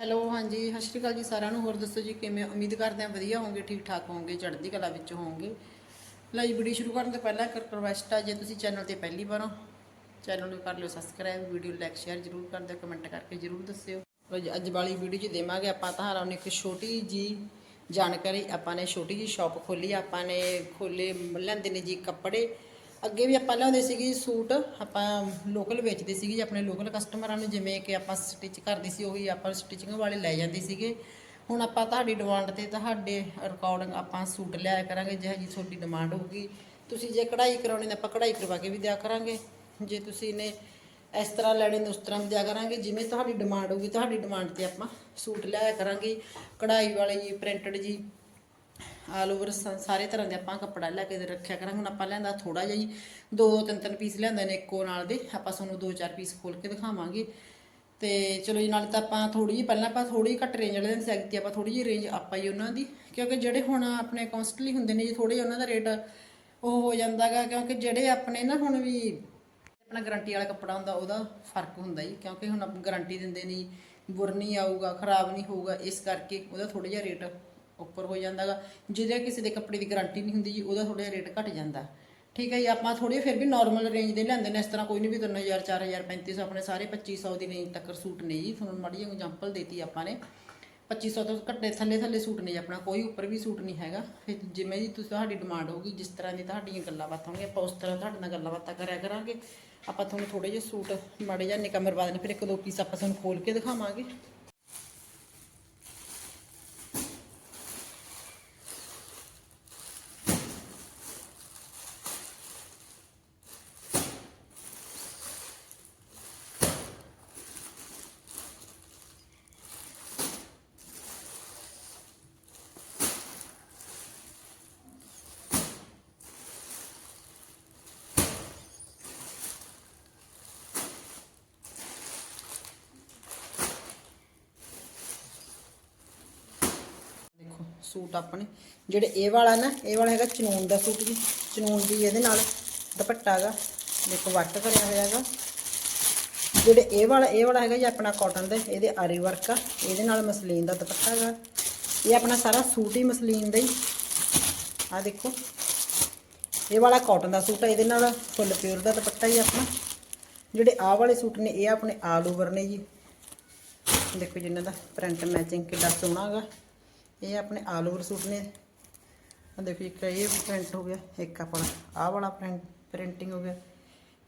Hello, ਹਾਂਜੀ, ਸਤਿ ਸ਼੍ਰੀ ਅਕਾਲ ਜੀ ਸਾਰਿਆਂ ਨੂੰ। ਹੋਰ ਦੱਸੋ ਜੀ ਕਿਵੇਂ? ਉਮੀਦ ਕਰਦੇ ਹਾਂ ਵਧੀਆ ਹੋਵੋਗੇ ਠੀਕ ਠਾਕ ਹੋਵੋਗੇ, ਚੜ੍ਹਦੀ ਕਲਾ ਵਿੱਚ ਹੋਵੋਗੇ। ਲਈ ਵੀਡੀਓ ਸ਼ੁਰੂ ਕਰਨ ਤੋਂ ਪਹਿਲਾਂ ਇੱਕ ਰਿਕਵੈਸਟ ਆ, ਜੇ ਤੁਸੀਂ ਚੈਨਲ ਤੇ ਪਹਿਲੀ ਵਾਰ ਹੋ, ਚੈਨਲ ਨੂੰ ਕਰ ਲਿਓ ਸਬਸਕ੍ਰਾਈਬ ਵੀਡੀਓ ਲਾਈਕ ਸ਼ੇਅਰ ਜਰੂਰ ਕਰ ਦਿਓ ਕਮੈਂਟ ਕਰਕੇ ਜਰੂਰ ਦੱਸਿਓ। ਅੱਜ ਵਾਲੀ ਵੀਡੀਓ 'ਚ ਦੇਵਾਂਗੇ ਆਪਾਂ ਤੁਹਾਨੂੰ ਨੂੰ ਇੱਕ ਛੋਟੀ ਜੀ ਜਾਣਕਾਰੀ। ਆਪਾਂ ਨੇ ਛੋਟੀ ਜੀ ਸ਼ਾਪ ਖੋਲੀ, ਆਪਾਂ ਨੇ ਖੋਲੇ, ਲੈਂਦੇ ਨੇ ਜੀ ਕੱਪੜੇ। ਅੱਗੇ ਵੀ ਆਪਾਂ ਲਿਆਉਂਦੇ ਸੀਗੇ ਸੂਟ, ਆਪਾਂ ਲੋਕਲ ਵੇਚਦੇ ਸੀਗੇ ਜੀ ਆਪਣੇ ਲੋਕਲ ਕਸਟਮਰਾਂ ਨੂੰ, ਜਿਵੇਂ ਕਿ ਆਪਾਂ ਸਟਿਚ ਕਰਦੇ ਸੀ, ਉਹੀ ਆਪਾਂ ਸਟਿਚਿੰਗ ਵਾਲੇ ਲੈ ਜਾਂਦੇ ਸੀਗੇ। ਹੁਣ ਆਪਾਂ ਤੁਹਾਡੀ ਡਿਮਾਂਡ ਤੇ ਤੁਹਾਡੇ ਰਿਕਾਰਡਿੰਗ ਆਪਾਂ ਸੂਟ ਲਿਆਇਆ ਕਰਾਂਗੇ, ਜਿਹੋ ਜੀ ਤੁਹਾਡੀ ਡਿਮਾਂਡ ਹੋਊਗੀ। ਤੁਸੀਂ ਜੇ ਕਢਾਈ ਕਰਾਉਣੀ ਤਾਂ ਆਪਾਂ ਕਢਾਈ ਕਰਵਾ ਕੇ ਵੀ ਦਿਆ ਕਰਾਂਗੇ। ਜੇ ਤੁਸੀਂ ਨੇ ਇਸ ਤਰ੍ਹਾਂ ਲੈਣੇ ਨੇ ਉਸ ਤਰ੍ਹਾਂ ਵੀ ਦਿਆ ਕਰਾਂਗੇ। ਜਿਵੇਂ ਤੁਹਾਡੀ ਡਿਮਾਂਡ ਹੋਊਗੀ, ਤੁਹਾਡੀ ਡਿਮਾਂਡ ਤੇ ਆਪਾਂ ਸੂਟ ਲਿਆਇਆ ਕਰਾਂਗੇ। ਕਢਾਈ ਵਾਲੇ ਜੀ ਪ੍ਰਿੰਟਡ ਜੀ ਆਲ ਓਵਰ ਸਾਰੇ ਤਰ੍ਹਾਂ ਦੇ ਆਪਾਂ ਕੱਪੜਾ ਲੈ ਕੇ ਰੱਖਿਆ ਕਰਾਂਗੇ। ਹੁਣ ਆਪਾਂ ਲਿਆਂਦਾ ਥੋੜਾ ਜਿਹਾ ਜੀ, ਦੋ ਤਿੰਨ ਤਿੰਨ ਪੀਸ ਲਿਆਂਦੇ ਨੇ ਇੱਕੋ ਨਾਲ ਦੇ। ਆਪਾਂ ਤੁਹਾਨੂੰ ਦੋ ਚਾਰ ਪੀਸ ਖੋਲ ਕੇ ਦਿਖਾਵਾਂਗੇ। ਤੇ ਚਲੋ ਜੀ, ਨਾਲ ਤਾਂ ਆਪਾਂ ਥੋੜੀ ਜਿਹੀ, ਪਹਿਲਾਂ ਆਪਾਂ ਥੋੜੀ ਜਿਹੀ ਘੱਟ ਰੇਂਜ ਵਾਲੇ ਦੇ ਸੈਕਤੀ ਆਪਾਂ ਥੋੜੀ ਜਿਹੀ ਰੇਂਜ ਆਪਾਂ ਹੀ ਉਹਨਾਂ ਦੀ। ਕਿਉਂਕਿ ਜਿਹੜੇ ਹੁਣ ਆਪਣੇ ਕੌਂਸਟਲੀ ਹੁੰਦੇ ਨੇ ਜੀ ਥੋੜੇ ਉਹਨਾਂ ਦਾ ਰੇਟ ਉਹ ਹੋ ਜਾਂਦਾਗਾ ਕਿਉਂਕਿ ਜਿਹੜੇ ਆਪਣੇ ਨਾ ਹੁਣ ਵੀ ਆਪਣਾ ਗਾਰੰਟੀ ਵਾਲਾ ਕੱਪੜਾ ਹੁੰਦਾ, ਉਹਦਾ ਫ਼ਰਕ ਹੁੰਦਾ ਜੀ। ਕਿਉਂਕਿ ਹੁਣ ਆਪਾਂ ਗਾਰੰਟੀ ਦਿੰਦੇ ਨੇ ਜੀ ਬੁਰ ਨਹੀਂ ਆਊਗਾ, ਖਰਾਬ ਨਹੀਂ ਹੋਊਗਾ, ਇਸ ਕਰਕੇ ਉਹਦਾ ਥੋੜਾ ਜਿਹਾ ਰੇਟ ਉੱਪਰ ਹੋ ਜਾਂਦਾਗਾ। ਜਿਹਦੇ ਕਿਸੇ ਦੇ ਕੱਪੜੇ ਦੀ ਗਾਰੰਟੀ ਨਹੀਂ ਹੁੰਦੀ ਜੀ, ਉਹਦਾ ਥੋੜਾ ਜਿਹਾ ਰੇਟ ਘਟ ਜਾਂਦਾ। ਠੀਕ ਹੈ ਜੀ, ਆਪਾਂ ਥੋੜੇ ਫਿਰ ਵੀ ਨਾਰਮਲ ਰੇਂਜ ਦੇ ਲੈਂਦੇ ਨੇ, ਇਸ ਤਰ੍ਹਾਂ ਕੋਈ ਨਹੀਂ ਵੀ 3000 4000 3500 ਆਪਣੇ ਸਾਰੇ 2500 ਦੀ ਰੇਂਜ ਤੱਕ ਸੂਟ ਨੇ ਜੀ। ਤੁਹਾਨੂੰ ਮਾੜੀ ਜਿਹੀ ਐਗਜ਼ਾਮਪਲ ਦੇਤੀ ਆਪਾਂ ਨੇ। 2500 ਤੋਂ ਘੱਟੇ ਥੱਲੇ ਥੱਲੇ ਸੂਟ ਨਹੀਂ ਆਪਣਾ, ਕੋਈ ਉੱਪਰ ਵੀ ਸੂਟ ਨਹੀਂ ਹੈਗਾ। ਫਿਰ ਜਿਵੇਂ ਜੀ ਤੁਸੀਂ ਤੁਹਾਡੀ ਡਿਮਾਂਡ ਹੋਊਗੀ, ਜਿਸ ਤਰ੍ਹਾਂ ਦੀ ਤੁਹਾਡੀਆਂ ਗੱਲਾਂ ਬਾਤਾਂ ਹੋਣਗੀਆਂ, ਆਪਾਂ ਉਸ ਤਰ੍ਹਾਂ ਤੁਹਾਡੇ ਨਾਲ ਗੱਲਾਂ ਬਾਤਾਂ ਕਰਿਆ ਕਰਾਂਗੇ। ਆਪਾਂ ਤੁਹਾਨੂੰ ਥੋੜੇ ਜਿਹੇ ਸੂਟ ਮਾੜੇ ਜਾਂ ਨਿਕੰਮਰ ਬਾਅਦ ਨੇ, ਫਿਰ ਇੱਕ ਦੋ ਪੀਸ ਆਪਾਂ ਤੁਹਾਨੂੰ ਖੋਲ ਕੇ ਦਿਖਾਵਾਂਗੇ ਦੇਖੋ ਸੂਟ ਆਪਣੇ। ਜਿਹੜੇ ਇਹ ਵਾਲਾ ਨਾ, ਇਹ ਵਾਲਾ ਹੈਗਾ ਚਨੂਨ ਦਾ ਸੂਟ ਜੀ। ਚਨੂਨ ਦੀ ਇਹਦੇ ਨਾਲ ਦੁਪੱਟਾ ਹੈਗਾ ਦੇਖੋ ਵੱਟ ਕਰਿਆ ਹੋਇਆ ਹੈਗਾ ਜਿਹੜੇ ਇਹ ਵਾਲਾ ਇਹ ਵਾਲਾ ਹੈਗਾ ਜੀ ਆਪਣਾ ਕਾਟਨ ਦੇ, ਇਹਦੇ ਆਰੀ ਵਰਕ ਆ। ਇਹਦੇ ਨਾਲ ਮਸਲੀਨ ਦਾ ਦੁਪੱਟਾ ਹੈਗਾ ਇਹ ਆਪਣਾ ਸਾਰਾ ਸੂਟ ਹੀ ਮਸਲੀਨ ਦਾ ਹੀ। ਆ ਦੇਖੋ। ਇਹ ਵਾਲਾ ਕਾਟਨ ਦਾ ਸੂਟ ਹੈ ਇਹਦੇ ਨਾਲ ਫੁੱਲ ਪਿਓਰ ਦਾ ਦੁਪੱਟਾ ਹੀ ਆਪਣਾ। ਜਿਹੜੇ ਆਹ ਵਾਲੇ ਸੂਟ ਨੇ, ਇਹ ਆਪਣੇ ਆਲ ਓਵਰ ਨੇ ਜੀ। ਦੇਖੋ ਜਿੰਨਾਂ ਦਾ ਪ੍ਰਿੰਟ ਮੈਚਿੰਗ ਕਿੱਡਾ ਸੋਹਣਾ ਹੈਗਾ ਇਹ ਆਪਣੇ ਆਲ ਓਵਰ ਸੂਟ ਨੇ। ਆ ਦੇਖੋ ਇੱਕ ਇਹ ਪ੍ਰਿੰਟ ਹੋ ਗਿਆ ਇੱਕ ਆਪਣਾ ਆਹ ਵਾਲਾ ਪ੍ਰਿੰਟ ਪ੍ਰਿੰਟਿੰਗ ਹੋ ਗਿਆ।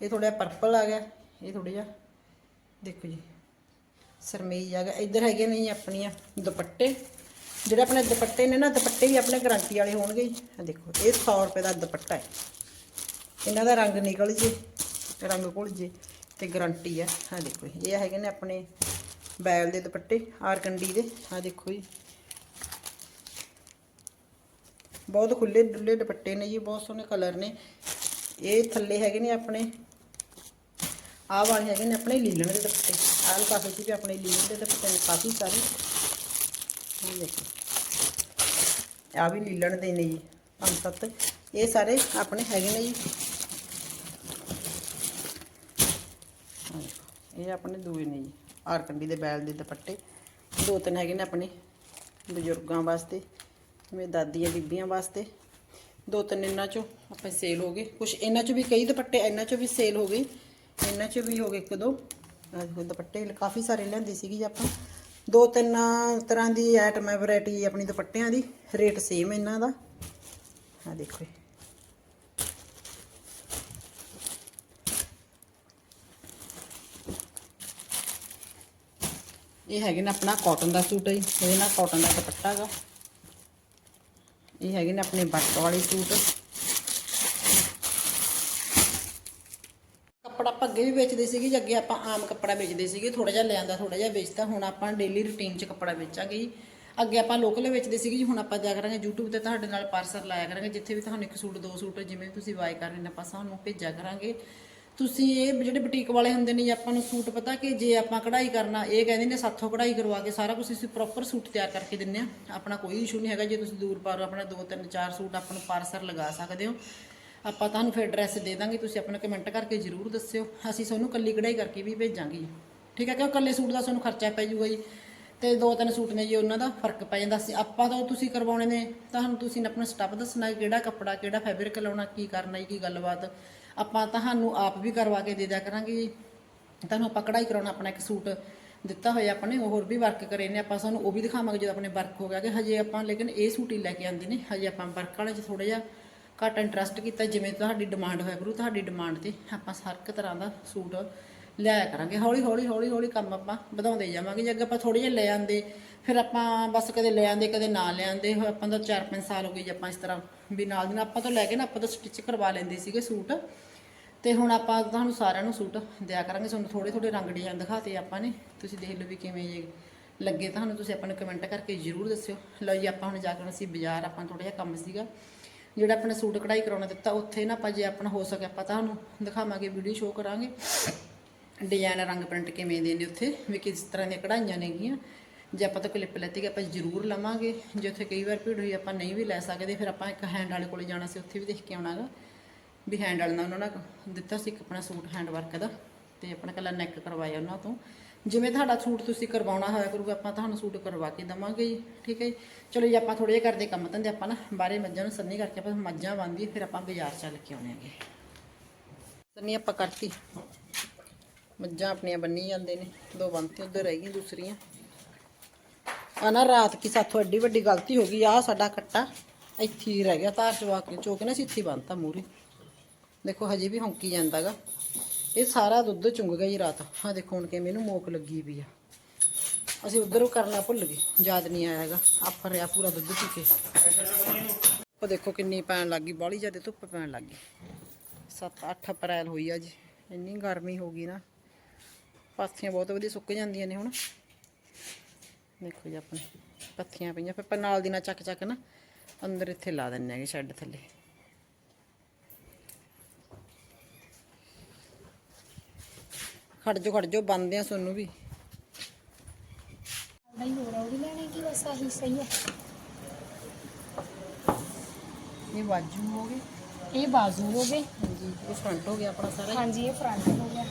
ਇਹ ਥੋੜਾ ਪਰਪਲ ਆ ਗਿਆ ਇਹ ਥੋੜਾ ਜਿਹਾ ਦੇਖੋ ਜੀ ਸਰਮੇਜ ਆ ਗਿਆ। ਇੱਧਰ ਹੈਗੇ ਨੇ ਜੀ ਆਪਣੀਆਂ ਦੁਪੱਟੇ। ਜਿਹੜੇ ਆਪਣੇ ਦੁਪੱਟੇ ਨੇ ਨਾ ਦੁਪੱਟੇ ਵੀ ਆਪਣੇ ਗਰੰਟੀ ਵਾਲੇ ਹੋਣਗੇ ਜੀ। ਆ ਦੇਖੋ ਇਹ 100 ਰੁਪਏ ਦਾ ਦੁਪੱਟਾ ਹੈ। ਇਹਨਾਂ ਦਾ ਰੰਗ ਨਿਕਲ ਜੇ ਰੰਗ ਘੁਲ ਜੇ ਤੇ ਗਰੰਟੀ ਆ। ਆ ਦੇਖੋ ਜੀ, ਇਹ ਹੈਗੇ ਨੇ ਆਪਣੇ ਬੈਲ ਦੇ ਦੁਪੱਟੇ ਆਰ ਕੰਡੀ ਦੇ। ਆ ਦੇਖੋ ਜੀ ਬਹੁਤ ਖੁੱਲੇ ਡੁੱਲੇ ਦੁਪੱਟੇ ਨੇ ਜੀ, ਬਹੁਤ ਸੋਹਣੇ ਕਲਰ ਨੇ। ਇਹ ਥੱਲੇ ਹੈਗੇ ਨੇ ਆਪਣੇ, ਆਹ ਵਾਲੇ ਹੈਗੇ ਨੇ ਆਪਣੇ ਲੀਲਣ ਦੇ ਦੁਪੱਟੇ। ਆਹ ਕਾਫੀ ਜੀ ਆਪਣੇ ਲੀਲਣ ਦੇ ਦੁਪੱਟੇ ਨੇ, ਕਾਫੀ ਸਾਰੇ। ਇਹ ਦੇਖੋ ਆ ਵੀ ਲੀਲਣ ਦੇ ਨੇ ਜੀ, ਪੰਜ ਸੱਤ। ਇਹ ਸਾਰੇ ਆਪਣੇ ਹੈਗੇ ਨੇ ਜੀ। ਇਹ ਆਪਣੇ ਦੂਏ ਨੇ ਜੀ, ਆਰਕੰਡੀ ਦੇ ਬੈਲ ਦੇ ਦੁਪੱਟੇ। ਦੋ ਤਿੰਨ ਹੈਗੇ ਨੇ ਆਪਣੇ ਬਜ਼ੁਰਗਾਂ ਵਾਸਤੇ। ਜਿਵੇਂ ਦਾਦੀਆਂ ਬੀਬੀਆਂ ਵਾਸਤੇ। ਦੋ ਤਿੰਨ ਇਹਨਾਂ ਚੋਂ ਆਪਾਂ ਸੇਲ ਹੋ ਗਏ। ਕੁਝ ਇਹਨਾਂ ਚੋਂ ਵੀ ਕਈ ਦੁਪੱਟੇ, ਇਹਨਾਂ ਚੋਂ ਵੀ ਸੇਲ ਹੋ ਗਏ। ਇਹਨਾਂ ਚੋਂ ਵੀ ਹੋ ਗਏ ਇੱਕ ਦੋ। ਦੁਪੱਟੇ, ਕਾਫੀ ਸਾਰੇ ਲਿਆਂਦੇ ਸੀਗੀ ਜੀ ਆਪਾਂ। ਦੋ ਤਿੰਨ ਤਰ੍ਹਾਂ ਦੀ ਆਈਟਮ ਹੈ ਵੈਰਾਈਟੀ ਆਪਣੀ ਦੁਪੱਟਿਆਂ ਦੀ। ਰੇਟ ਸੇਮ ਇਹਨਾਂ ਦਾ। ਆ ਦੇਖੋ ਜੀ। ਇਹ ਹੈਗੇ ਨੇ ਆਪਣਾ ਕਾਟਨ ਦਾ ਸੂਟ ਹੈ ਜੀ। ਇਹਦੇ ਨਾਲ ਕਾਟਨ ਦਾ ਦੁਪੱਟਾ ਹੈਗਾ। ਇਹ ਹੈਗੇ ਨੇ ਆਪਣੇ ਬੱਟ ਵਾਲੇ ਸੂਟ। ਕੱਪੜਾ ਆਪਾਂ ਅੱਗੇ ਵੀ ਵੇਚਦੇ ਸੀਗੇ, ਜੀ ਅੱਗੇ ਆਪਾਂ ਆਮ ਕੱਪੜਾ ਵੇਚਦੇ ਸੀਗੇ ਥੋੜਾ ਜਿਹਾ ਲਿਆਂਦਾ ਥੋੜਾ ਜਿਹਾ ਵੇਚਦਾ ਹੁਣ ਆਪਾਂ ਡੇਲੀ ਰੁਟੀਨ 'ਚ ਕੱਪੜਾ ਵੇਚਾਂਗੇ ਜੀ। ਅੱਗੇ ਆਪਾਂ ਲੋਕਲ ਵੇਚਦੇ ਸੀਗੇ ਜੀ, ਹੁਣ ਆਪਾਂ ਜਾ ਕਰਾਂਗੇ YouTube ਤੇ ਤੁਹਾਡੇ ਨਾਲ ਪਾਰਸਲ ਲਾਇਆ ਕਰਾਂਗੇ, ਜਿੱਥੇ ਵੀ ਤੁਹਾਨੂੰ ਇੱਕ ਸੂਟ, ਦੋ ਸੂਟ ਜਿਵੇਂ ਤੁਸੀਂ ਬਾਏ ਕਰਨੇ ਨੇ, ਆਪਾਂ ਸਾਨੂੰ ਭੇਜਿਆ ਕਰਾਂਗੇ। ਤੁਸੀਂ ਇਹ ਜਿਹੜੇ ਬੁਟੀਕ ਵਾਲੇ ਹੁੰਦੇ ਨੇ ਜੀ ਆਪਾਂ ਨੂੰ ਸੂਟ ਪਤਾ ਕਿ ਜੇ ਆਪਾਂ ਕਢਾਈ ਕਰਨਾ ਇਹ ਕਹਿੰਦੇ ਨੇ ਸਾਥੋਂ ਕਢਾਈ ਕਰਵਾ ਕੇ ਸਾਰਾ ਕੁਝ ਅਸੀਂ ਪ੍ਰੋਪਰ ਸੂਟ ਤਿਆਰ ਕਰਕੇ ਦਿੰਨੇ ਆ ਆਪਣਾ ਕੋਈ ਇਸ਼ੂ ਨਹੀਂ ਹੈਗਾ ਜੇ ਤੁਸੀਂ ਦੂਰ ਪਾਰੋ ਆਪਣਾ ਦੋ ਤਿੰਨ ਚਾਰ ਸੂਟ ਆਪਾਂ ਨੂੰ ਪਾਰਸਲ ਲਗਾ ਸਕਦੇ ਹੋ। ਆਪਾਂ ਤੁਹਾਨੂੰ ਫਿਰ ਐਡਰੈਸ ਦੇ ਦਾਂਗੇ ਤੁਸੀਂ ਆਪਣਾ ਕਮੈਂਟ ਕਰਕੇ ਜਰੂਰ ਦੱਸਿਓ। ਅਸੀਂ ਤੁਹਾਨੂੰ ਕੱਲੀ ਕਢਾਈ ਕਰਕੇ ਵੀ ਭੇਜਾਂਗੇ ਜੀ। ਠੀਕ ਹੈ ਕਿਉਂ ਕੱਲੇ ਸੂਟ ਦਾ ਤੁਹਾਨੂੰ ਖਰਚਾ ਪੈ ਜਾਊਗਾ ਜੀ। ਤੇ ਦੋ ਤਿੰਨ ਸੂਟ ਨੇ ਜੀ ਉਹਨਾਂ ਦਾ ਫ਼ਰਕ ਪੈ ਜਾਂਦਾ। ਸੀ ਆਪਾਂ ਤਾਂ ਤੁਸੀਂ ਕਰਵਾਉਣੇ ਨੇ। ਤੁਹਾਨੂੰ ਤੁਸੀਂ ਆਪਣਾ ਸਟੱਫ ਦੱਸਣਾ ਹੈ, ਕਿਹੜਾ ਕੱਪੜਾ ਕਿਹੜਾ ਫੈਬਰਿਕ ਲਾਉਣਾ ਕੀ ਕਰਨਾ ਹੈ ਕੀ ਗੱਲਬਾਤ। ਆਪਾਂ ਤੁਹਾਨੂੰ ਆਪ ਵੀ ਕਰਵਾ ਕੇ ਦੇ ਦਿਆ ਕਰਾਂਗੇ ਜੀ। ਤੁਹਾਨੂੰ ਆਪਾਂ ਕਢਾਈ ਕਰਾਉਣਾ, ਆਪਣਾ ਇੱਕ ਸੂਟ ਦਿੱਤਾ ਹੋਇਆ ਆਪਾਂ ਨੇ ਹੋਰ ਵੀ ਵਰਕ ਕਰੇ ਨੇ। ਆਪਾਂ ਸਾਨੂੰ ਉਹ ਵੀ ਦਿਖਾਵਾਂਗੇ ਜਦੋਂ ਆਪਣੇ ਵਰਕ ਹੋ ਗਿਆ ਕਿ ਹਜੇ ਆਪਾਂ, ਲੇਕਿਨ ਇਹ ਸੂਟ ਹੀ ਲੈ ਕੇ ਆਂਦੇ ਨੇ। ਹਜੇ ਆਪਾਂ ਵਰਕ ਵਾਲੇ 'ਚ ਥੋੜਾ ਜਿਹਾ ਘੱਟ ਇੰਟਰਸਟ ਕੀਤਾ, ਜਿਵੇਂ ਤੁਹਾਡੀ ਡਿਮਾਂਡ ਹੋਇਆ ਗੁਰੂ ਤੁਹਾਡੀ ਡਿਮਾਂਡ ਤੇ ਆਪਾਂ ਹਰ ਇੱਕ ਤਰ੍ਹਾਂ ਦਾ ਸੂਟ ਲਿਆਇਆ ਕਰਾਂਗੇ। ਹੌਲੀ ਹੌਲੀ ਹੌਲੀ ਹੌਲੀ ਕੰਮ ਆਪਾਂ ਵਧਾਉਂਦੇ ਜਾਵਾਂਗੇ। ਜੇ ਅੱਗੇ ਆਪਾਂ ਥੋੜੇ ਜਿਹਾ ਲੈ ਆਂਦੇ, ਫਿਰ ਆਪਾਂ ਬਸ ਕਦੇ ਲੈ ਆਂਦੇ, ਕਦੇ ਨਾ ਲੈ ਆਂਦੇ। ਹੋਏ ਆਪਾਂ ਤਾਂ 4-5 ਸਾਲ ਹੋ ਗਏ ਜੇ ਆਪਾਂ ਇਸ ਤਰ੍ਹਾਂ ਵੀ ਨਾਲ ਦੀ ਨਾਲ ਆਪਾਂ ਤੋਂ ਲੈ ਕੇ ਨਾ ਆਪਾਂ ਤਾਂ ਸਟਿਚ ਕਰਵਾ ਲੈਂਦੇ ਸੀਗੇ ਸੂਟ। ਤੇ ਹੁਣ ਆਪਾਂ ਤੁਹਾਨੂੰ ਸਾਰਿਆਂ ਨੂੰ ਸੂਟ ਦਿਆ ਕਰਾਂਗੇ। ਤੁਹਾਨੂੰ ਥੋੜੇ ਥੋੜੇ ਰੰਗ ਡਿਜ਼ਾਈਨ ਦਿਖਾਤੇ ਆਪਾਂ ਨੇ। ਤੁਸੀਂ ਦੇਖ ਲਓ ਵੀ ਕਿਵੇਂ ਜੇ ਲੱਗੇ। ਤੁਹਾਨੂੰ ਤੁਸੀਂ ਆਪਾਂ ਨੂੰ ਕਮੈਂਟ ਕਰਕੇ ਜ਼ਰੂਰ ਦੱਸਿਓ। ਲਓ ਜੀ, ਆਪਾਂ ਹੁਣ ਜਾ ਕੇ ਅਸੀਂ ਬਾਜ਼ਾਰ ਆਪਾਂ ਥੋੜਾ ਜਿਹਾ ਕੰਮ ਸੀਗਾ। ਜਿਹੜਾ ਆਪਣੇ ਸੂਟ ਕਢਾਈ ਕਰਾਉਣਾ ਦਿੱਤਾ, ਉੱਥੇ ਨਾ ਆਪਾਂ ਜੇ ਆਪਣਾ ਹੋ ਸਕੇ ਆਪਾਂ ਤੁਹਾਨੂੰ ਦਿਖਾਵਾਂਗੇ ਵੀਡੀਓ ਸ਼ੋਅ ਕਰਾਂਗੇ। ਡਿਜ਼ਾਈਨ ਰੰਗ ਪ੍ਰਿੰਟ ਕਿਵੇਂ ਦੇ ਨੇ ਉੱਥੇ? ਵੀ ਕਿਸ ਤਰ੍ਹਾਂ ਦੀਆਂ ਕਢਾਈਆਂ ਨੇਗੀਆਂ? ਜੇ ਆਪਾਂ ਤਾਂ ਕਲਿੱਪ ਲੈਤੀ ਆਪਾਂ ਜ਼ਰੂਰ ਲਵਾਂਗੇ। ਜੇ ਉੱਥੇ ਕਈ ਵਾਰ ਭੀੜ ਹੋਈ ਆਪਾਂ ਨਹੀਂ ਵੀ ਲੈ ਸਕਦੇ, ਫਿਰ ਆਪਾਂ ਇੱਕ ਹੈਂਡ ਵਾਲੇ ਕੋਲੇ ਜਾਣਾ ਸੀ, ਉੱਥੇ ਵੀ ਦੇਖ ਕੇ ਆਉਣਾਗਾ। ਵੀ ਹੈਂਡ ਵਾਲੇ ਨਾਲ ਉਹਨਾਂ ਨੇ ਦਿੱਤਾ ਸੀ ਇੱਕ ਆਪਣਾ ਸੂਟ ਹੈਂਡ ਵਰਕ ਦਾ ਤੇ ਆਪਣਾ ਕੱਲਾ ਨੈਕ ਕਰਵਾਇਆ ਉਹਨਾਂ ਤੋਂ। ਜਿਵੇਂ ਤੁਹਾਡਾ ਸੂਟ ਤੁਸੀਂ ਕਰਵਾਉਣਾ ਹੋਇਆ ਕਰੂਗਾ, ਆਪਾਂ ਤੁਹਾਨੂੰ ਸੂਟ ਕਰਵਾ ਕੇ ਦਵਾਂਗੇ ਜੀ, ਠੀਕ ਹੈ ਜੀ? ਚਲੋ ਜੀ, ਆਪਾਂ ਥੋੜੇ ਜਿਹਾ ਕਰਦੇ ਕੰਮ ਧੰਦੇ, ਆਪਾਂ ਨਾ ਬਾਹਰੇ ਮੱਝਾਂ ਨੂੰ ਸੰਨੀ ਕਰਕੇ ਆਪਾਂ ਮੱਝਾਂ ਬੰਨ੍ਹਦੀ ਫਿਰ ਆਪਾਂ ਬਾਜ਼ਾਰ ਚੱਲ ਕੇ ਆਉਣੇ ਆਂਗੇ ਸੰਨੀ, ਆਪਾਂ ਕਰਤੀ। ਮੱਝਾਂ ਆਪਣੀਆਂ ਬੰਨੀ ਜਾਂਦੇ ਨੇ, ਦੋ ਬੰਨਤੇ ਉਧਰ ਰਹਿ ਗਈਆਂ ਦੂਸਰੀਆਂ। ਆ ਨਾ ਰਾਤ ਕੀ ਸਾਥੋਂ ਐਡੀ ਵੱਡੀ ਗਲਤੀ ਹੋ ਗਈ ਆ ਸਾਡਾ ਕੱਟਾ ਇੱਥੇ ਹੀ ਰਹਿ ਗਿਆ ਤਾਰ ਚਵਾ ਕੇ ਚੋਕ ਨਾ ਸੀ ਬੰਨਤਾ ਮੂਰੇ ਦੇਖੋ, ਹਜੇ ਵੀ ਹੌਂਕੀ ਜਾਂਦਾਗਾ। ਇਹ ਸਾਰਾ ਦੁੱਧ ਚੁੰਗ ਗਿਆ ਜੀ ਰਾਤ। ਹਾਂ ਦੇਖੋ ਹੁਣ ਕਿਵੇਂ ਇਹਨੂੰ ਮੋਕ ਲੱਗੀ ਵੀ ਆ। ਅਸੀਂ ਉਧਰ ਕਰਨਾ ਭੁੱਲ ਗਏ, ਯਾਦ ਨਹੀਂ ਆਇਆ ਹੈਗਾ। ਆਫਰ ਰਿਹਾ ਪੂਰਾ ਦੁੱਧ ਪੀ ਕੇ। ਉਹ ਦੇਖੋ ਕਿੰਨੀ ਪੈਣ ਲੱਗੀ ਬਾਹਲੀ ਜ਼ਿਆਦਾ ਧੁੱਪ ਪੈਣ ਲੱਗੀ 7-8 ਅਪ੍ਰੈਲ ਹੋਈ ਆ ਜੀ, ਇੰਨੀ ਗਰਮੀ ਹੋ ਗਈ ਨਾ। ਪਾਥੀਆਂ ਬਹੁਤ ਵਧੀਆ ਸੁੱਕ ਜਾਂਦੀਆਂ ਨੇ ਹੁਣ। ਦੇਖੋ ਜੀ ਆਪਣੇ ਪੱਥੀਆਂ ਪਈਆਂ। ਫਿਰ ਆਪਾਂ ਨਾਲ ਦੀ ਨਾਲ ਚੱਕ ਚੱਕ ਨਾ ਅੰਦਰ ਇੱਥੇ ਲਾ ਦਿੰਨੇ ਆਗੇ ਸ਼ੈੱਡ ਥੱਲੇ। ਖੜ ਜੋ ਖੜ ਜੋ ਬੰਦੇ ਆ ਸੋਨੂੰ ਵੀ। ਨਹੀਂ ਹੋ ਰਿਹਾ ਉਹ ਵੀ ਲੈਣੇ ਕੀ ਬਸ ਆਹੀ ਸਹੀ ਹੈ? ਇਹ ਵਾਜੂ ਹੋ ਗਏ। ਇਹ ਬਾਜ਼ੂ ਹੋ ਗਏ। ਹਾਂਜੀ ਇਹ ਫਰੰਟ ਹੋ ਗਿਆ ਆਪਣਾ ਸਾਰਾ। ਹਾਂਜੀ ਇਹ ਫਰੰਟ ਹੋ ਗਿਆ।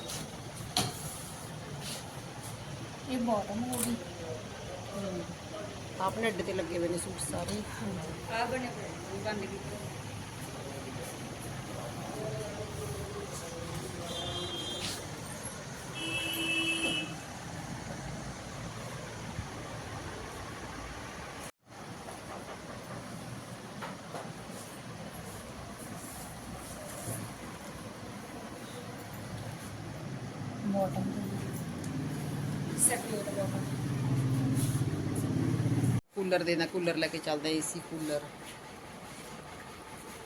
ਇਹ ਬਾਟਮ ਹੋ ਗਈ। ਆਪਣੇ ਅੱਡੇ ਤੇ ਲੱਗੇ ਹੋਏ ਨੇ ਸੂਟ ਸਾਰੇ। ਆ ਬਣੇ ਬੰਦ ਕੀਤੀ। ਕੂਲਰ ਦੇ ਨਾ ਕੂਲਰ ਲੈ ਕੇ ਚੱਲਦਾ ਏਸੀ ਕੂਲਰ।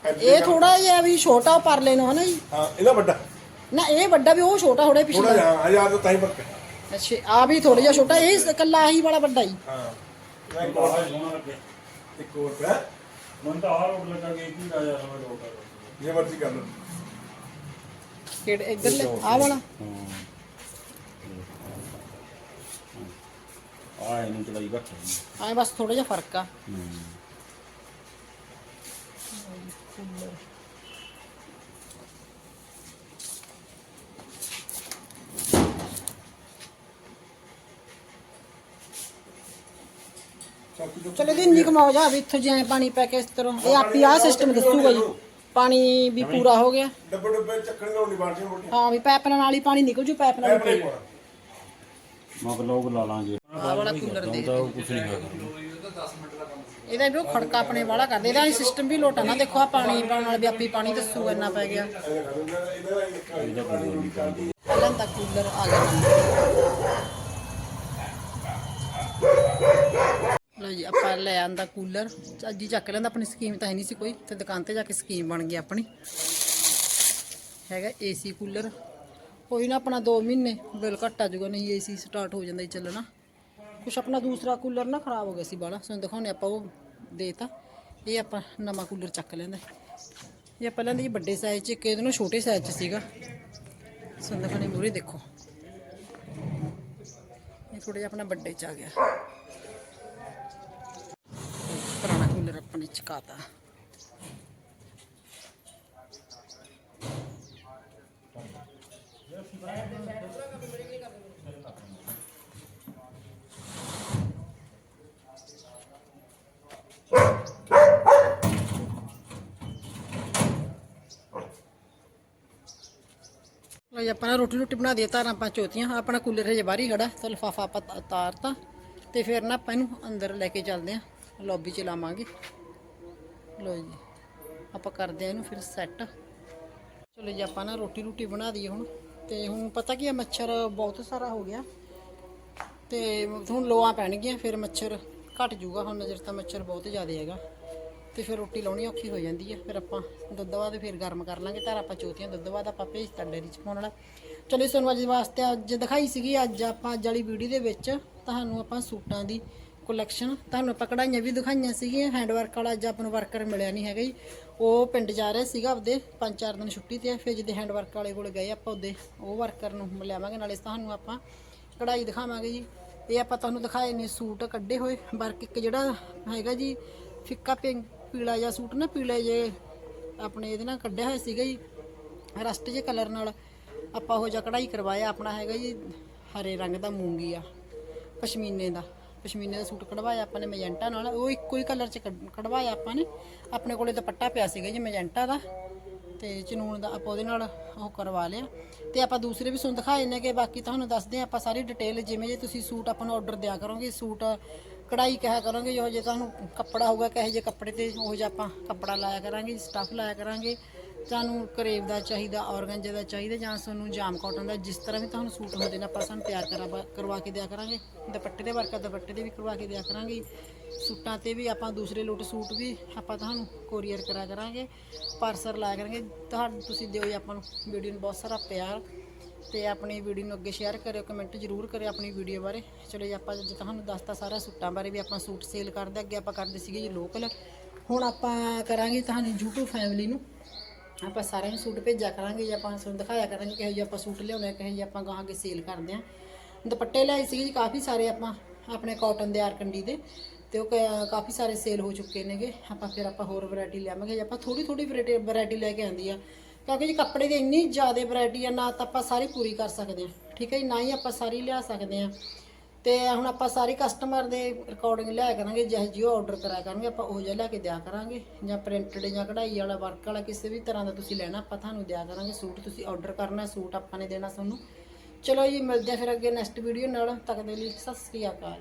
ਇਹ ਥੋੜਾ ਜਿਹਾ ਵੀ ਛੋਟਾ ਪਰ ਲੈਣਾ ਹੈ ਨਾ ਜੀ? ਹਾਂ ਇਹਦਾ ਵੱਡਾ। ਨਾ ਇਹ ਵੱਡਾ ਵੀ ਉਹ ਛੋਟਾ ਥੋੜਾ ਥੋੜਾ ਪਿਛਲਾ ਜਿਹਾ ਹਾਂ, ਹਜ਼ਾਰ ਤੋਂ ਤਾਂ ਹੀ ਫ਼ਰਕ ਹੈ। ਅੱਛਾ ਆ ਵੀ ਥੋੜਾ ਜਿਹਾ ਛੋਟਾ ਇਹ ਇਕੱਲਾ ਆਹੀ ਵਾਲਾ ਵੱਡਾ ਹੀ ਹਾਂ। ਮੈਂ ਇੱਕ ਹੋਰ ਇੱਕ ਹੋਰ ਪਿਆ। ਮਨ ਤਾਂ ਆਹ ਰੋਡ ਲੱਗਾ ਕਿ ਕੀ ਰਾਜਾ ਸਮਝ ਰੋਡ ਜੇ ਮਰਜ਼ੀ ਕਰ ਲਓ। ਕਿਹੜੇ ਇੱਧਰ ਲੈ ਆ ਵਾਲਾ ਆ ਇਹਨੂੰ ਚਲਾਈ ਘੱਟ ਹੈ ਐ ਬਸ ਥੋੜਾ ਜਿਹਾ ਫ਼ਰਕ ਆ। ਸਭ ਕੁਝ ਚਲੋ ਇਹਦੀ ਇੰਨੀ ਕਮਾਓ ਜਾ ਵੀ ਇੱਥੋਂ ਜਿਵੇਂ ਪਾਣੀ ਪੈ ਕੇ ਇਸ ਤਰ੍ਹਾਂ। ਇਹ ਆਪੀ ਆ ਸਿਸਟਮ ਦੱਸੂਗਾ ਜੀ। ਪਾਣੀ ਵੀ ਪੂਰਾ ਹੋ ਗਿਆ। ਡੱਬੇ ਡੱਬੇ ਚੱਕਣ ਦੀ ਲੋੜ ਬਾਲਟੀਆਂ ਮੋਟੀਆਂ ਹਾਂ ਵੀ ਪੈਪ ਨਾਲ ਹੀ ਪਾਣੀ ਨਿਕਲ ਜੂ ਪੈਪ ਨਾਲ ਲੋਗ ਲਾ ਲਾਂਗੇ। ਆ ਵਾਲਾ ਕੂਲਰ ਦੇ ਤਾਂ ਉਹ ਕੁਛ ਨਹੀਂ ਹੈਗਾ। ਇਹਦਾ ਵੀ ਉਹ ਖੜਕਾ ਆਪਣੇ ਵਾਲਾ ਕਰਦੇ ਇਹਦਾ ਸਿਸਟਮ ਵੀ ਲੋਟਾ ਨਾ। ਦੇਖੋ ਆ ਪਾਣੀ ਪਾਉਣ ਨਾਲ ਵੀ ਆਪੀ ਪਾਣੀ ਦੱਸੂਗਾ ਇੰਨਾ ਪੈ ਗਿਆ। ਇਹਦਾ ਕੋਈ ਨਹੀਂ ਕਰਦੀ। ਪਹਿਲਾਂ ਤਾਂ ਕੂਲਰ ਆ ਗਿਆ। ਜੀ ਆਪਾਂ ਲੈ ਆਂਦਾ ਕੂਲਰ। ਅੱਜ ਹੀ ਚੱਕ ਲੈਂਦਾ ਆਪਣੀ ਸਕੀਮ ਤਾਂ ਹੈ ਨਹੀਂ ਸੀ ਕੋਈ। ਤੇ ਦੁਕਾਨ ਤੇ ਜਾ ਕੇ ਸਕੀਮ ਬਣ ਗਈ ਆਪਣੀ। ਹੈਗਾ ਏਸੀ ਕੂਲਰ। ਕੋਈ ਨਾ ਆਪਣਾ 2 ਮਹੀਨੇ ਬਿੱਲ ਘੱਟ ਆ ਜਾਊਗਾ ਨਹੀਂ ਏਸੀ ਸਟਾਰਟ ਹੋ ਜਾਂਦਾ ਹੀ ਚੱਲਣਾ। ਕੁਛ ਆਪਣਾ ਦੂਸਰਾ ਕੂਲਰ ਨਾ ਖਰਾਬ ਹੋ ਗਿਆ ਸੀ ਬਾਲਾ ਸਾਨੂੰ ਦਿਖਾਉਣੇ ਆਪਾਂ ਉਹ ਦੇਤਾ। ਇਹ ਆਪਾਂ ਨਵਾਂ ਕੂਲਰ ਚੱਕ ਲੈਂਦਾ। ਇਹ ਆਪਾਂ ਲੈਂਦੇ ਜੀ ਵੱਡੇ ਸਾਈਜ਼ 'ਚ, ਇੱਕ ਇਹਦੇ ਨਾਲ ਛੋਟੇ ਸਾਈਜ਼ 'ਚ ਸੀਗਾ। ਸੰਦਖਾਨੇ ਮੂਰੇ ਦੇਖੋ। ਇਹ ਥੋੜਾ ਜਿਹਾ ਆਪਣਾ ਵੱਡੇ ਚ ਆ ਗਿਆ। ਪੁਰਾਣਾ ਕੂਲਰ ਆਪਾਂ ਨੇ ਚਕਾਤਾ। ਭਾਈ, ਆਪਣਾ ਰੋਟੀ ਰੋਟੀ ਬਣਾ ਦਈਏ, ਧਾਰਾਂ ਆਪਾਂ ਚੋਤੀਆਂ। ਆਪਣਾ ਕੂਲਰ ਹਜੇ ਬਾਹਰ ਹੀ ਖੜਾ, ਤਾਂ ਲਿਫਾਫਾ ਆਪਾਂ ਤਾ- ਤਾਰਤਾ। ਤੇ ਫਿਰ ਨਾ ਆਪਾਂ ਇਹਨੂੰ ਅੰਦਰ ਲੈ ਕੇ ਚੱਲਦੇ ਆਂ ਲੌਬੀ ਚ ਲਾਵਾਂਗੇ। ਲੋ ਜੀ, ਆਪਾਂ ਕਰਦੇ ਆ ਇਹਨੂੰ ਫਿਰ ਸੈੱਟ ਚਲੋ ਜੀ, ਆਪਾਂ ਨਾ ਰੋਟੀ ਰੋਟੀ ਬਣਾ ਦਈਏ ਹੁਣ। ਤੇ ਹੁਣ ਪਤਾ ਕੀ ਆ, ਮੱਛਰ ਬਹੁਤ ਸਾਰਾ ਹੋ ਗਿਆ। ਤੇ ਹੁਣ ਲੋਆਂ ਪੈਣਗੀਆਂ, ਫਿਰ ਮੱਛਰ ਘਟ ਜੂਗਾ ਹੁਣ ਨਜ਼ਰ ਤਾਂ ਮੱਛਰ ਬਹੁਤ ਜ਼ਿਆਦਾ ਹੈਗਾ। ਤੇ ਫਿਰ ਰੋਟੀ ਲਾਉਣੀ ਔਖੀ ਹੋ ਜਾਂਦੀ ਹੈ। ਫਿਰ ਆਪਾਂ ਦੁੱਧ ਬਾਅਦ ਫਿਰ ਗਰਮ ਕਰ ਲਾਂਗੇ। ਧਾਰ ਆਪਾਂ ਚੋਤੀਆਂ ਦੁੱਧ ਬਾਅਦ ਆਪਾਂ ਭੇਜਤਾ ਡੇਰੀ ਚ ਪਾਉਣ ਵਾਲਾ। ਚਲੋ ਇਸ ਅੱਜ ਵਾਸਤੇ ਅੱਜ ਦਿਖਾਈ ਸੀਗੀ, ਅੱਜ ਆਪਾਂ ਅੱਜ ਵਾਲੀ ਵੀਡੀਓ ਦੇ ਵਿੱਚ ਤੁਹਾਨੂੰ ਆਪਾਂ ਸੂਟਾਂ ਦੀ ਕਲੈਕਸ਼ਨ ਤੁਹਾਨੂੰ ਆਪਾਂ ਕਢਾਈਆਂ ਵੀ ਦਿਖਾਈਆਂ ਸੀਗੀਆਂ। ਹੈਂਡ ਵਰਕ ਵਾਲਾ ਅੱਜ ਆਪਾਂ ਨੂੰ ਵਰਕਰ ਮਿਲਿਆ ਨਹੀਂ ਹੈਗਾ ਜੀ। ਉਹ ਪਿੰਡ ਜਾ ਰਿਹਾ ਸੀਗਾ ਆਪਦੇ, ਪੰਜ ਚਾਰ ਦਿਨ ਛੁੱਟੀ ਤੇ ਆ। ਫਿਰ ਜਿਹਦੇ ਹੈਂਡ ਵਰਕ ਵਾਲੇ ਕੋਲ ਗਏ ਆਪਾਂ ਉਹਦੇ, ਉਹ ਵਰਕਰ ਨੂੰ ਮਿਲਾਵਾਂਗੇ ਨਾਲੇ ਤੁਹਾਨੂੰ ਆਪਾਂ ਕਢਾਈ ਦਿਖਾਵਾਂਗੇ ਜੀ। ਇਹ ਆਪਾਂ ਤੁਹਾਨੂੰ ਦਿਖਾਏ ਨੇ ਸੂਟ ਕੱਢੇ ਹੋਏ। ਵਰਕ ਇੱਕ ਜਿਹੜਾ ਹੈਗਾ ਜੀ, ਫਿੱਕਾ ਪਿੰਕ ਪੀਲਾ ਜਿਹਾ ਸੂਟ ਨਾ, ਪੀਲੇ ਜੇ ਆਪਣੇ ਇਹਦੇ ਨਾਲ ਕੱਢਿਆ ਹੋਇਆ ਸੀਗਾ ਜੀ, ਰਸਟ ਜੇ ਕਲਰ ਨਾਲ ਆਪਾਂ ਉਹ ਜਿਹਾ ਕਢਾਈ ਕਰਵਾਇਆ, ਆਪਣਾ ਹੈਗਾ ਜੀ ਹਰੇ ਰੰਗ ਦਾ ਮੂੰਗੀ ਆ ਪਸ਼ਮੀਨੇ ਦਾ ਪਸ਼ਮੀਨੇ ਦਾ ਸੂਟ ਕਢਵਾਇਆ ਆਪਾਂ ਨੇ ਮੈਜੈਂਟਾ ਨਾਲ, ਉਹ ਇੱਕੋ ਹੀ ਕਲਰ ਚ ਕੱਢ- ਕਢਵਾਇਆ ਆਪਾਂ ਨੇ, ਆਪਣੇ ਕੋਲੇ ਦੁਪੱਟਾ ਪਿਆ ਸੀਗਾ ਜੀ ਮੈਜੈਂਟਾ ਦਾ, ਤੇ ਚਨੂਨ ਦਾ ਆਪਾਂ ਉਹਦੇ ਨਾਲ ਉਹ ਕਰਵਾ ਲਿਆ, ਤੇ ਆਪਾਂ ਦੂਸਰੇ ਵੀ ਤੁਹਾਨੂੰ ਦਿਖਾਏ ਨੇ ਕਿ ਬਾਕੀ ਤੁਹਾਨੂੰ ਦੱਸਦੇ ਹਾਂ ਆਪਾਂ ਸਾਰੀ ਡਿਟੇਲ ਜਿਵੇਂ ਜੇ ਤੁਸੀਂ ਸੂਟ ਆਪਾਂ ਨੂੰ ਆਰਡਰ ਦਿਆ ਕਰੋਗੇ, ਸੂਟ ਕਢਾਈ ਕਿਹਾ ਕਰਾਂਗੇ ਜੋ ਜੇ ਤੁਹਾਨੂੰ ਕੱਪੜਾ ਹੋਊਗਾ, ਕਹੇ ਜੇ ਕੱਪੜੇ ਤੇ ਉਹ ਜਿਹਾ ਆਪਾਂ ਕੱਪੜਾ ਲਾਇਆ ਕਰਾਂਗੇ ਸਟੱਫ ਲਾਇਆ ਕਰਾਂਗੇ। ਤੁਹਾਨੂੰ ਕਰੇਬ ਦਾ ਚਾਹੀਦਾ, ਔਰਗੰਜੇ ਦਾ ਚਾਹੀਦਾ, ਜਾਂ ਸਾਨੂੰ ਜਾਮ ਕਾਟਨ ਦਾ, ਜਿਸ ਤਰ੍ਹਾਂ ਵੀ ਤੁਹਾਨੂੰ ਸੂਟ ਹੋਵੇ ਨੇ, ਆਪਾਂ ਸਾਨੂੰ ਤਿਆਰ ਕਰਾ ਕਰਵਾ ਕੇ ਦਿਆ ਕਰਾਂਗੇ। ਦੁਪੱਟੇ ਦੇ ਵਰਕਾ ਦੁਪੱਟੇ ਦੇ ਵੀ ਕਰਵਾ ਕੇ ਦਿਆ ਕਰਾਂਗੇ। ਸੂਟਾਂ ਤੇ ਵੀ ਆਪਾਂ ਦੂਸਰੇ ਲੋਟ ਸੂਟ ਵੀ ਆਪਾਂ ਤੁਹਾਨੂੰ ਕੋਰੀਅਰ ਕਰਾ ਕਰਾਂਗੇ। ਪਾਰਸਲ ਲਾਇਆ ਕਰਾਂਗੇ। ਤੁਹਾਨੂੰ ਤੁਸੀਂ ਦਿਓ ਜੀ ਆਪਾਂ ਨੂੰ ਵੀਡੀਓ ਨੂੰ ਬਹੁਤ ਸਾਰਾ ਪਿਆਰ। ਤੇ ਆਪਣੀ ਵੀਡੀਓ ਨੂੰ ਅੱਗੇ ਸ਼ੇਅਰ ਕਰਿਓ ਕਮੈਂਟ ਜ਼ਰੂਰ ਕਰਿਓ ਆਪਣੀ ਵੀਡੀਓ ਬਾਰੇ। ਚਲੋ ਜੀ, ਆਪਾਂ ਅੱਜ ਤੁਹਾਨੂੰ ਦੱਸਤਾ ਸਾਰਾ ਸੂਟਾਂ ਬਾਰੇ ਵੀ ਆਪਾਂ ਸੂਟ ਸੇਲ ਕਰਦੇ ਅੱਗੇ ਆਪਾਂ ਕਰਦੇ ਸੀਗੇ ਜੀ ਲੋਕਲ ਹੁਣ ਆਪਾਂ ਕਰਾਂਗੇ ਤੁਹਾਨੂੰ YouTube ਫੈਮਿਲੀ ਨੂੰ। ਆਪਾਂ ਸਾਰਿਆਂ ਨੂੰ ਸੂਟ ਭੇਜਿਆ ਕਰਾਂਗੇ ਜੇ, ਆਪਾਂ ਤੁਹਾਨੂੰ ਦਿਖਾਇਆ ਕਰਾਂਗੇ ਕਿਹੋ ਜਿਹੇ ਆਪਾਂ ਸੂਟ ਲਿਆਉਣੇ ਆ, ਕਿਹੋ ਜਿਹੇ ਆਪਾਂ ਗਾਹਾਂ ਕੇ ਸੇਲ ਕਰਦੇ ਆ। ਦੁਪੱਟੇ ਲਿਆਏ ਸੀਗੇ ਜੀ, ਕਾਫੀ ਸਾਰੇ ਆਪਾਂ ਆਪਣੇ ਕਾਟਨ ਦੇ ਆਰਕੰਡੀ ਦੇ, ਤੇ ਉਹ ਕ- ਕਾਫੀ ਸਾਰੇ ਸੇਲ ਹੋ ਚੁੱਕੇ ਨੇਗੇ। ਆਪਾਂ ਫਿਰ ਆਪਾਂ ਹੋਰ ਵੈਰਾਈਟੀ ਲਿਆਵਾਂਗੇ ਜੇ, ਆਪਾਂ ਥੋੜੀ ਥੋੜੀ ਵੈਰਾਈਟੀ ਲੈ ਕੇ ਆਂਦੀ ਆ। ਕਿਉਂਕਿ ਜੀ ਕੱਪੜੇ ਦੀ ਇੰਨੀ ਜ਼ਿਆਦਾ ਵੈਰਾਈਟੀ ਆ, ਨਾ ਤਾਂ ਆਪਾਂ ਸਾਰੀ ਪੂਰੀ ਕਰ ਸਕਦੇ ਆ ਠੀਕ ਹੈ ਜੀ, ਨਾ ਹੀ ਆਪਾਂ ਸਾਰੀ ਲਿਆ ਸਕਦੇ ਆ ਤੇ ਹੁਣ ਆਪਾਂ ਸਾਰੀ ਕਸਟਮਰ ਦੇ ਰਿਕਾਰਡਿੰਗ ਲਿਆ ਕਰਾਂਗੇ ਜਿਹੋ ਜਿਹੀ ਆਰਡਰ ਕਰਾਇਆ ਕਰਾਂਗੇ ਆਪਾਂ ਉਹ ਜਿਹਾ ਲਿਆ ਕੇ ਦਿਆ ਕਰਾਂਗੇ। ਜਾਂ ਪ੍ਰਿੰਟਡ ਜਾਂ ਕਢਾਈ ਵਾਲਾ ਵਰਕ ਵਾਲਾ, ਕਿਸੇ ਵੀ ਤਰ੍ਹਾਂ ਦਾ ਤੁਸੀਂ ਲੈਣਾ, ਆਪਾਂ ਤੁਹਾਨੂੰ ਦਿਆ ਕਰਾਂਗੇ। ਸੂਟ ਤੁਸੀਂ ਆਰਡਰ ਕਰਨਾ, ਸੂਟ ਆਪਾਂ ਨੇ ਦੇਣਾ ਤੁਹਾਨੂੰ। ਚਲੋ ਜੀ, ਮਿਲਦੇ ਆ ਫਿਰ ਅੱਗੇ ਨੈਕਸਟ ਵੀਡੀਓ ਨਾਲ। ਤੱਕ ਦੇ ਲਈ ਸਤਿ ਸ੍ਰੀ ਅਕਾਲ।